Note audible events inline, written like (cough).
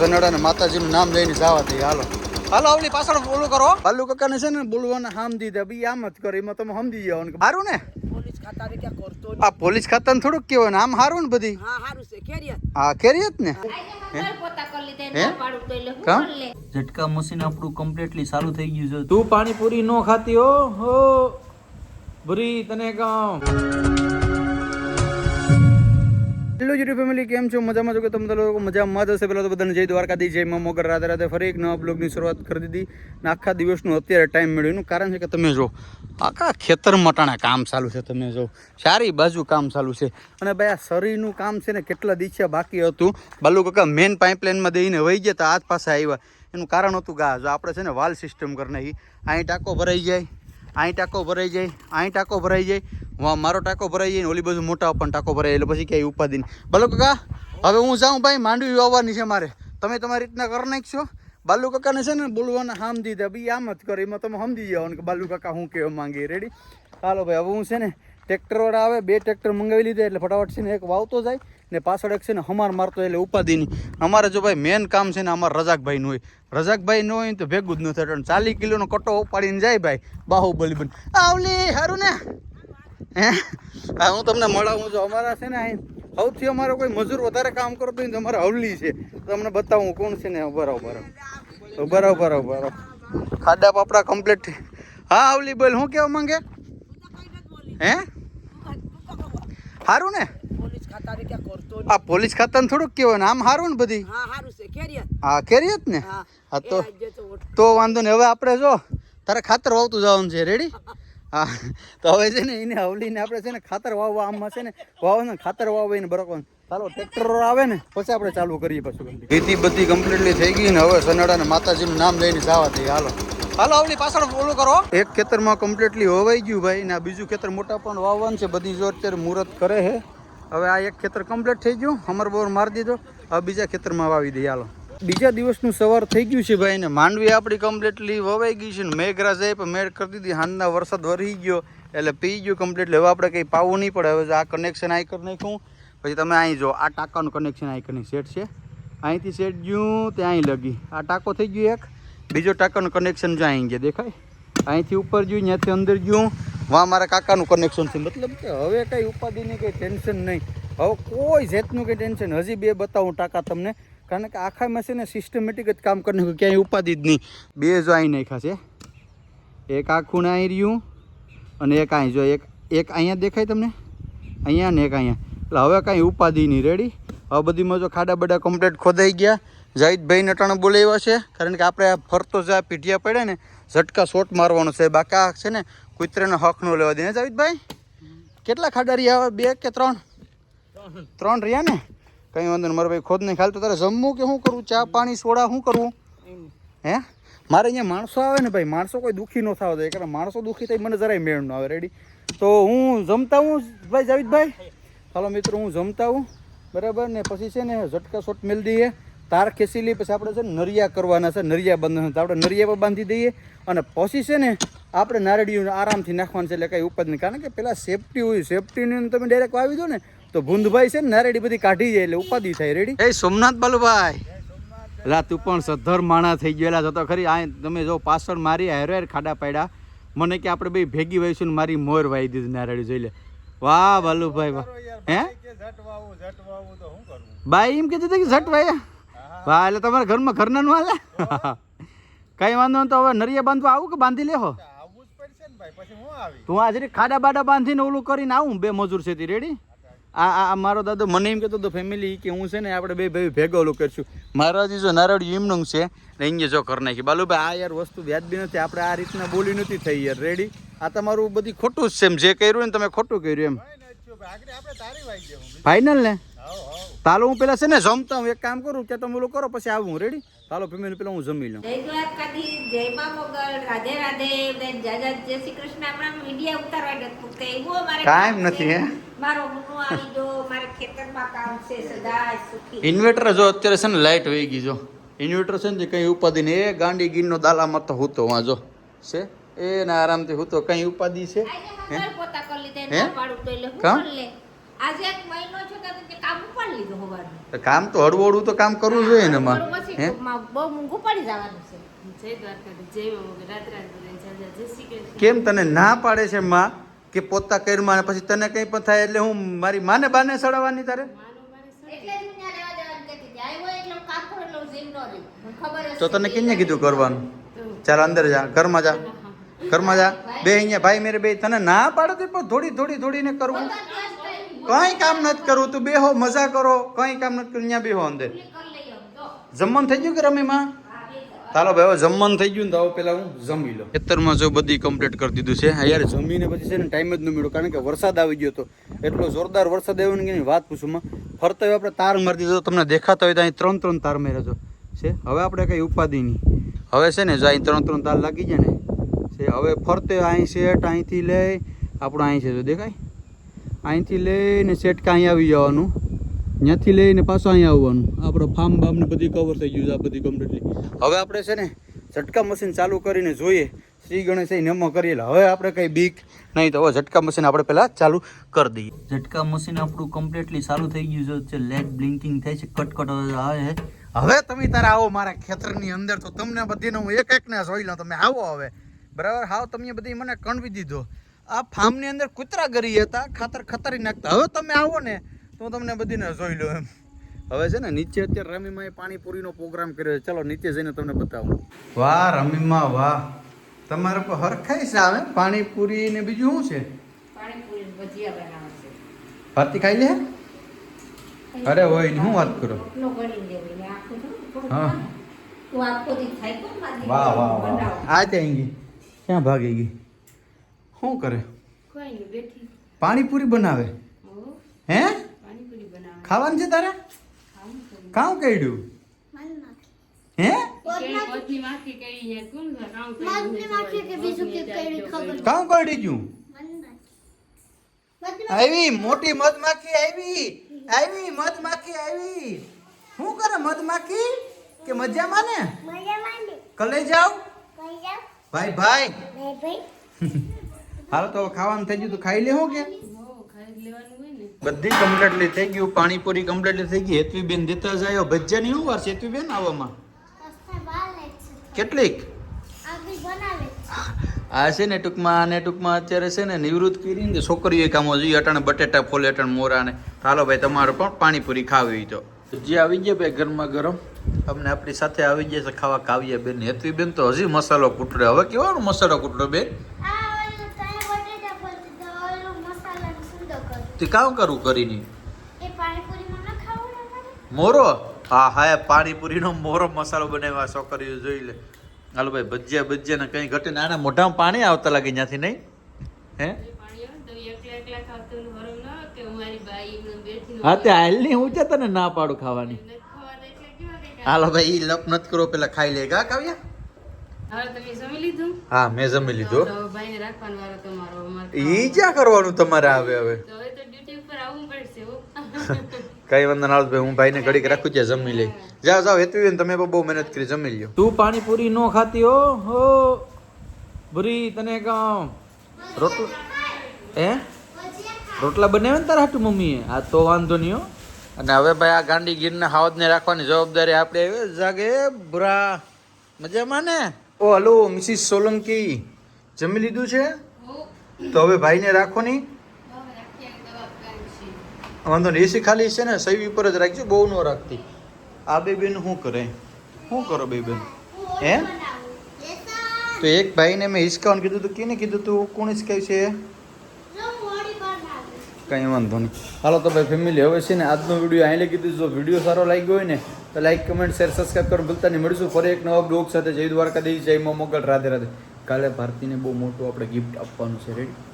કનડા ને માતાજીનું નામ લઈને જવા દઈએ હાલો. હાલો આવલી પાછળ બોલું કરો. બાલુ કાકાને છે ને બોલવાના હામ દીધા બી આમ જ કરે એમાં તમે સમજી જાવ સારું ને પોલીસ ખાતા ક્યાં આ પોલીસ ખાતાને થોડુંક કેવો ને આમ સારું ને બધી? હા સારું છે કેરિયર ને? ઝટકા મશીન આપણું કમ્પ્લીટલી ચાલુ થઈ ગયું છે. તું પાણીપુરી નો ખાતી હો ભરી તને કહું હેલો યુટ્યુબ ફેમિલી કેમ છો? મજામાં છો કે તમે લોકો મજામાં જ હશે. પહેલાં તો બધાને જય દ્વારકાથી જય મા મોગર રાતે રાતે ફરી એક નવા બ્લોગની શરૂઆત કરી દીધી. ને આખા દિવસનું અત્યારે ટાઈમ મળ્યો. એનું કારણ છે કે તમે જો, આખા ખેતર મટાણા કામ ચાલુ છે તમે જો. ચારી બાજુ કામ ચાલુ છે. અને ભાઈ આ શરીરનું કામ છે ને કેટલા દિવસે બાકી હતું? બાલુ કાકા મેન પાઇપલાઇનમાં દઈને વહી ગયા તો, આજ પાસે આવ્યા. એનું કારણ હતું આ જો આપણે છે ને વાલ સિસ્ટમ કરી નાખી. અહીં ટાંકો ભરાઈ જાય. અહીં ટાંકો ભરાઈ જાય. અહીં ટાંકો ભરાઈ જાય. મારો ટાંકો ભરાઈ જાય ઓલી બાજુ મોટા પણ ટાંકો ભરાય એટલે પછી ક્યાંય નહીં. બાલુ કાકા, હવે હું જાઉં ભાઈ, માંડવી વાવવાની છે મારે. તમે તમારી રીતના કરી નાખશો. બાલુ કાકાને છે ને બોલવાના હામ દીધા. બી આમ જ કરે. એમાં તમે સમજી જાઓ કે બાલુ કાકા હું કહેવા માંગી. રેડી હાલો ભાઈ, હવે હું છે ને ટ્રેક્ટરવાળા આવે, બે ટ્રેક્ટર મંગાવી લીધા એટલે ફટાફટ છે ને એક વાવતો જાય ને પાછળ એક છે ને હમાર મારતો એટલે ઉપાધિની અમારે જો ભાઈ મેન કામ છે ને અમારે રજાકભાઈનું હોય. રજાકભાઈ ન હોય તો ભેગું જ ન થાય. ચાલીસ કિલોનો કટો ઉપાડીને જાય ભાઈ, બાહુબલી બન. આવલી હારું ને હે? હા હું તમને મળાવું છું. અમારા છે ને અહીં સૌથી અમારો કોઈ મજૂર વધારે કામ કરતો હોય ને અમારા હવલી છે. તમને બતાવું કોણ છે ને? બરાબર બરાબર બરાબર બરાબર ખાડા પાપડા કમ્પ્લીટ હા હવલી બોલ હું કેવા માંગે? હે? સારું ને? પોલીસ ખાતા ક્યાં આ પોલીસ ખાતાને થોડુંક કહેવાય ને? આમ સારું ને બધી? હા સારું હા કેરી જ ને? હા. તો તો વાંધો નહીં. હવે આપણે જો તારે ખાતર વાવતું જવાનું છે. રેડી હા. તો હવે છે ને એને હવલીને આપણે છે ને ખાતર વાવવા આમમાં છે ને વાવવાનું ખાતર વાવવા એને બરોબર. ચાલો ટ્રેક્ટર આવે ને પછી આપણે ચાલુ કરીએ પછી ખેતી બધી કમ્પ્લીટલી થઈ ગઈ ને હવે સનાડા ને માતાજીનું નામ લઈને જવા થઈ હાલો. હાલો આવલી પાછળ બોલું કરો. એક ખેતરમાં કમ્પ્લીટલી હોવાઈ ગયું ભાઈ ને આ બીજું ખેતર મોટા પણ વાવવાનું છે. બધી જો અત્યારે મુહૂર્ત કરે છે. હવે આ એક ખેતર કમ્પ્લીટ થઈ ગયું. હમર બોર મારી દીધો. હવે બીજા ખેતરમાં વાવી દઈએ. હાલો. બીજા દિવસનું સવાર થઈ ગયું છે ભાઈ ને માંડવી આપણી કમ્પ્લીટલી વવાઈ ગઈ છે ને મેઘરાજ એ પણ મેળ કરી દીધી. હાંજના વરસાદ વરી ગયો એટલે પી ગયું કમ્પ્લીટલી હવે આપણે કંઈ પાવું નહીં પડે. હવે આ કનેક્શન અહીં કરી નાખ્યું. પછી તમે અહીં જો, આ ટાંકાનું કનેક્શન અહીં કરી સેટ છે. અહીંથી સેટ ગયું, ત્યાં અહીં લગી. આ ટાંકો થઈ ગયું એક. બીજો ટાંકાનું કનેક્શન જો અહીં ગયા, દેખાય? અહીંથી ઉપર ગયું, ત્યાંથી અંદર ગયું. વા મારા કાકાનું કનેક્શન છે. મતલબ કે હવે કંઈ ઉપાધિની કંઈ ટેન્શન નહીં. હવે કોઈ જાતનું કંઈ ટેન્શન હજી બે બતાવું ટાંકા તમને. કારણ કે આખા ને સિસ્ટમેટિક જ કામ કરી ક્યાંય ઉપાધિ જ નહીં. બે જો અહીં નાખ્યા છે. એક આ ખૂણે અહીં રહ્યું અને એક અહીં જો એક એક અહીંયા દેખાય તમને? અહીંયા ને એક અહીંયા. એટલે હવે કાંઈ ઉપાધિ નહીં. રેડી હવે બધીમાં જો ખાડા બડા કમ્પ્લીટ ખોદાઈ ગયા. જાહિદભાઈ નટાણા બોલાવ્યા છે. કારણ કે આપણે ફરતો જ્યાં પીઢિયા પડે ને, ઝટકા શોટ મારવાનો છે. બાકા છે ને, કૂતરાનો હક નો લેવા દે. જાહિદભાઈ કેટલા ખાડા રહ્યા? હવે બે કે ત્રણ? ત્રણ રહ્યા ને? કંઈ વાંધો નહીં, મારા ભાઈ ખોદ નહીં ખાલી તો તારે જમવું કે શું કરવું ચા, પાણી, સોડા શું કરવું હે? મારે અહીંયા માણસો આવે ને ભાઈ, માણસો કોઈ દુઃખી ન થવા દે. કારણ માણસો દુઃખી થઈ મને જરાય મેળ ન આવે. રેડી તો હું જમતા હું, ભાઈ જાવીદભાઈ? ચાલો મિત્રો, હું જમતા હું. બરાબર? ને પછી છે ને, ઝટકા શોટ મેળ દઈએ. તાર ખેંચી લઈએ, પછી આપણે છે ને નરિયા કરવાના છે, નરિયા બંધવાના તો આપણે નરિયા પર બાંધી દઈએ. અને પછી છે ને, આપણે નારળીયું આરામથી નાખવાનું છે, એટલે કાંઈ ઉપજ નહીં. કારણ કે પેલા સેફટી હોય સેફટીની તમે ડાયરેક્ટ વાવી દો ને તો ભૂંદભાઈ છે ને નારેડી બધી કાઢી જાય એટલે ઉપાધિ થાય. રેડી એ સોમનાથ બાલુભાઈ. લા તું પણ સદ્ધર માણા થઈ ગયેલા છો તો ખરી આ તમે જો પાછળ મારી હેર હેર ખાડા પાડ્યા. મને કે આપણે બે ભેગી વહીશું ને મારી મોર વાઈ દીધી નારેડી જોઈ લે. વાહ બાલુભાઈ વાહ. હે? બાઈ એમ કીધું હતું કે ઝટ ભાઈ વાહ એટલે તમારા ઘરમાં ઘરના નું હાલે કઈ વાંધો નહીં તો હવે નરિયા બાંધવા આવું કે બાંધી લેહો? તું આ ખાડા બાડા બાંધીને ઓલું કરીને આવું બે મજૂર છે તી રેડી આ આ મારો દાદો મને એમ કહેતો હતો ફેમિલી કે હું છે ને આપણે બે ભાઈ ભેગો ઓલું કરશું. મારા જે નારળ એમનું છે ને અહીંયા જો કરી નાખી. બાલુભાઈ, આ યાર વસ્તુ વ્યાજબી નથી. આપણે આ રીતના બોલી નથી થઈ યાર. રેડી આ તમારું બધી ખોટું જ છે એમ. જે કર્યું ને તમે ખોટું કર્યું એમ. ફાઇનલ ને? તાલો હું પેલા છે ને જમતા હું એક કામ કરું કે તમે ઓલું કરો પછી આવું રેડી તાલો ફેમિલી પેલા હું જમી લઉં. જય મા મોગલ રાધે રાધે જય શ્રી કૃષ્ણ. હમણાં વીડિયો ઉતારવા નથી મૂકતા એવું નથી, હે? મારો ગુનો આવી જો મારે ખેતરમાં કામ છે સદાય સુખી. ઇન્વર્ટર જો અત્યારે છે ને લાઇટ વહી ગઈ જો. ઇન્વર્ટર છે ને જે કંઈ ઉપાધિ નહીં એ ગાંડી ગીરનો દાલામાં તો હું તો વાંજો છે? એ ના આરામથી તો કંઈ ઉપાધિ છે? હે? હું? આજે એક મહિનો છે કામ ઉપાડી લીધું હોવાનું. તો કામ તો હળવું હળવું તો કામ કરવું જોઈએ ને એમાં. હે? બહુ મૂંગું પડી જવાનું છે. મા કેમ તને ના પાડે છે માં કે પોતા કર્યું પછી તને કંઈ પણ થાય એટલે હું મારી માને બાને સડાવવાની તારે? હું હું હું તો તને કેને કીધું કરવાનું? ચાલ અંદર જા ઘરમાં જા. ઘરમાં જા. બે અહીંયા, ભાઈ મેરે બે. તને ના પાડે તો પણ થોડી થોડી, થોડીને કરવું કંઈ કામ નથી કરવું તું બેહો, મજા કરો. કઈ કામ નથી અહીંયા બેહો અંદર. જમવાનું થઈ ગયું કે રમીમાં? ચાલો ભાઈ જમવાનું થઈ ગયું ને તો હવે પેલા હું જમી લો ખેતરમાં જો બધી કમ્પ્લીટ કરી દીધું છે. યાર જમીને પછી છે ને ટાઈમ જ ન મળ્યો, કારણ કે વરસાદ આવી ગયો હતો એટલો જોરદાર વરસાદ આવ્યો ને કે વાત પૂછું માં. ફરતા હોય આપણે તાર મારી દીધો, તમને દેખાતા હોય તો અહીં ત્રણ ત્રણ તાર માર્યા છે? હવે આપણે કઈ ઉપાધિ નહીં. હવે છે ને જો અહીં ત્રણ ત્રણ તાર લાગી જાય ને છે. હવે ફરતે અહીં સેટ અહીંથી લઈ, આપણું અહીં છે, જો દેખાય? અહીંથી લઈને શેઠ અહીં આવી જવાનું? ત્યાંથી લઈને પાછું અહીં આવવાનું. આપણો ફાર્મ બામ ને બધી કવર થઈ ગયું છે, આ બધી કમ્પ્લીટલી હવે આપણે છે ને, ઝટકા મશીન ચાલુ કરીને જોઈએ. શ્રી ગણેશ નમો કરીએ હવે આપણે કંઈ બીક નહીં તો હવે ઝટકા મશીન આપણે પહેલાં ચાલુ કરી દઈએ. ઝટકા મશીન આપણું કમ્પ્લીટલી ચાલુ થઈ ગયું છે. લેટ બ્લિંકિંગ થાય છે, કટકટ આવે હવે તમે તારા આવો મારા ખેતરની અંદર તો તમને બધીને હું એક એકને જોઈ લઉં. તમે આવો હવે. બરાબર? હાવ તમે બધી મને કણવી દીધો. આ ફાર્મની અંદર કૂતરા ગરી હતા ખાતર ખતરી નાખતા. હવે તમે આવો ને તો હું તમને બધીને જોઈ લઉં એમ. હવે છે ને નીચે અત્યારે રમીમાં પાણીપુરીનો પ્રોગ્રામ કર્યો છે. ચલો નીચે જઈને તમને બતાવું. વાહ રમીમાં વાહ. તમારે કોઈ હરખાઈ છે આવે પાણીપુરી ને બીજું શું છે. ભારતી ખાઈ લે? અરે હોય હું વાત કરો? હા. વાહ વાહ વાહ. આ ત્યાં ગઈ ક્યાં ભાગી ગઈ? શું કરે? કોઈ નહીં બેઠી. પાણીપુરી બનાવે? હે? ખાવાનું છે તારે? કામ કર્યું? હે? કરી છે કામ કરી માથની માખી કે બીજું કે કઈ ખબર કામ કરી ગયું આવી મોટી મધમાખી આવી. આવી મધમાખી આવી. શું કરે મધમાખી કે મજામાં ને કલે જાવ. ભાઈ ભાઈ. હાલો તો ખાવાનું થઈ ગયું તો ખાઈ લે હું કે? હો ખાઈ જ લેવાનું હોય ને. બધી કમ્પ્લીટલી થઈ ગયું પાણીપુરી કમ્પ્લીટલી થઈ ગઈ. હેતવી બેન દેતા જાય ભજીયાની શું વાર છે હેતવી બેન આવવામાં કેટલીક? આ છે. ને ટૂંકમાં આને ટૂંકમાં અત્યારે છે ને નિવૃત્ત કરીને છોકરીઓ કામો જોઈએ અટાણે બટેટા ફોલે અટાણે મોરા ને હાલો ભાઈ તમારે પણ પાણીપુરી ખાવી હોય તો. જે આવી ગયા ભાઈ ગરમા ગરમ? અમને આપણી સાથે આવી જાય છે, ખાવા કાવ્યા બેન, હેતવી બેન તો હજી મસાલો કૂટડે. હવે કેવાનો મસાલો કૂટડો બેન? તે કામ કરવું કરીને મોરો? હા હા પાણીપુરીનો મોરો મસાલો બનાવ્યા છોકરીઓ જોઈ લે. હાલો ભાઈ, ભજીયા ભજીયા ને કઈ ઘટે નાના મોઢામાં પાણી આવતા લાગે ત્યાંથી નહીં? હે? હું, તે હાલ નહીં હું છે તને ના પાડું ખાવાની નથી ખવાતા એટલે કેવા કંઈક હાલો ભાઈ લપ નત કરો પેલા ખાઈ લે. ગા કાવ્યા? હવે તમે જમી લીધું? હા મેં જમી લીધો. ભાઈને રાખવાનો વારો તમારો ઈ ક્યાં કરવાનું તમારે આવે હવે? તો હવે તો ડ્યુટી ઉપર આવવું પડશે હો. (laughs) કઈ વાંધો ના ભાઈ હું ભાઈને ઘડીક રાખું ત્યાં જમી લઈ. જાઓ જાઓ હેતુ તમે બહુ મહેનત કરી જમી લ્યો. તું પાણીપુરી નો ખાતી હો? હો. ભૂરી તને કહું રોટલા હે? રોટલા બનાવે ને તારા હાટુ મમ્મીએ? આ તો વાંધો નહીં હો. અને હવે ભાઈ આ ગાંડી ગીરના હાવજને રાખવાની જવાબદારી આપણે હવે જાગે બુરા મજામાં ને? ઓ હલો મિસિસ સોલંકી. જમી લીધું છે? તો હવે ભાઈને રાખો નહીં વાંધો નહીં એસી ખાલી છે ને સહી ઉપર જ રાખજો બહુ ન રાખતી. આ બે બેન શું કરે? શું કરો બે બેન? હે? તો એક ભાઈને મેં હિસકાવાનું કીધું તું કેને કીધું તું? કોણ હિસકાય છે? કંઈ વાંધો નહીં. હાલો તો ભાઈ ફેમિલી હવે છે ને આજનો વીડિયો અહીં લખી દીધું જો વીડિયો સારો લાગ્યો હોય ને, તો લાઈક કમેન્ટ શેર સબસ્ક્રાઈબ કરો ભૂલતા નહીં. મળીશું ફરી એક નવા બ્લોગ સાથે. જય દ્વારકાધીશ, જય મા, મોગલ. રાધે રાધે. કાલે ભારતીને બહુ મોટું આપણે ગિફ્ટ આપવાનું છે. રેડી